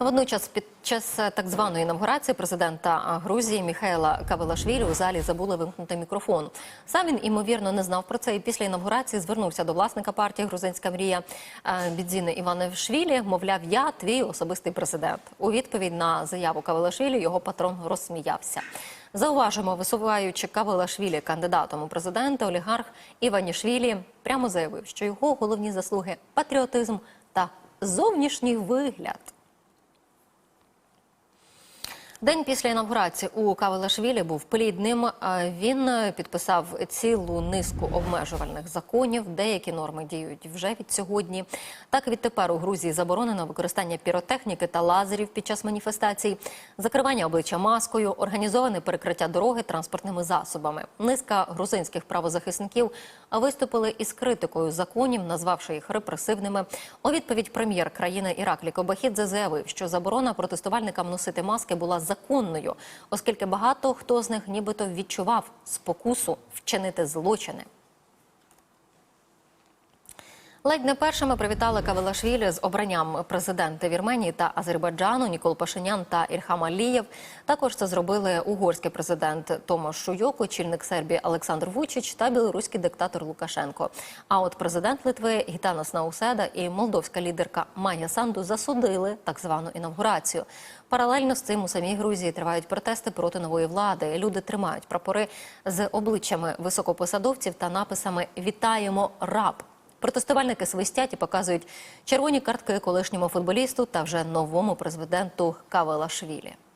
Водночас, під час так званої інавгурації президента Грузії Міхайла Кавелашвілі у залі забули вимкнути мікрофон. Сам він імовірно не знав про це і після інавгурації звернувся до власника партії Грузинська мрія Бідзіни Іванишвілі. Мовляв, я твій особистий президент. У відповідь на заяву Кавелашвілі його патрон розсміявся. Зауважимо, висуваючи Кавелашвілі кандидатом у президенти, олігарх Іванішвілі прямо заявив, що його головні заслуги патріотизм та зовнішній вигляд. День після інавгурації у Кавелашвілі був плідним. Е, Він е, підписав цілу низку обмежувальних законів. Деякі норми діють вже від сьогодні. Так відтепер у Грузії заборонено використання піротехніки та лазерів під час маніфестацій, закривання обличчя маскою, організоване перекриття дороги транспортними засобами. Низка грузинських правозахисників виступили із критикою законів, назвавши їх репресивними. У відповідь прем'єр країни Іраклі Кобахідзе заявив, що заборона протестувальникам носити маски була законною, оскільки багато хто з них нібито відчував спокусу вчинити злочини. Ледь не першими привітали Кавелашвілі з обранням президента Вірменії та Азербайджану Нікол Пашинян та Ільхам Алієв. Також це зробили угорський президент Томаш Шуйок, очільник Сербії Олександр Вучич та білоруський диктатор Лукашенко. А от президент Литви Гітанас Науседа і молдовська лідерка Майя Санду засудили так звану інавгурацію. Паралельно з цим у самій Грузії тривають протести проти нової влади. Люди тримають прапори з обличчями високопосадовців та написами Вітаємо раб. Протестувальники свистять і показують червоні картки колишньому футболісту та вже новому президенту Кавелашвілі.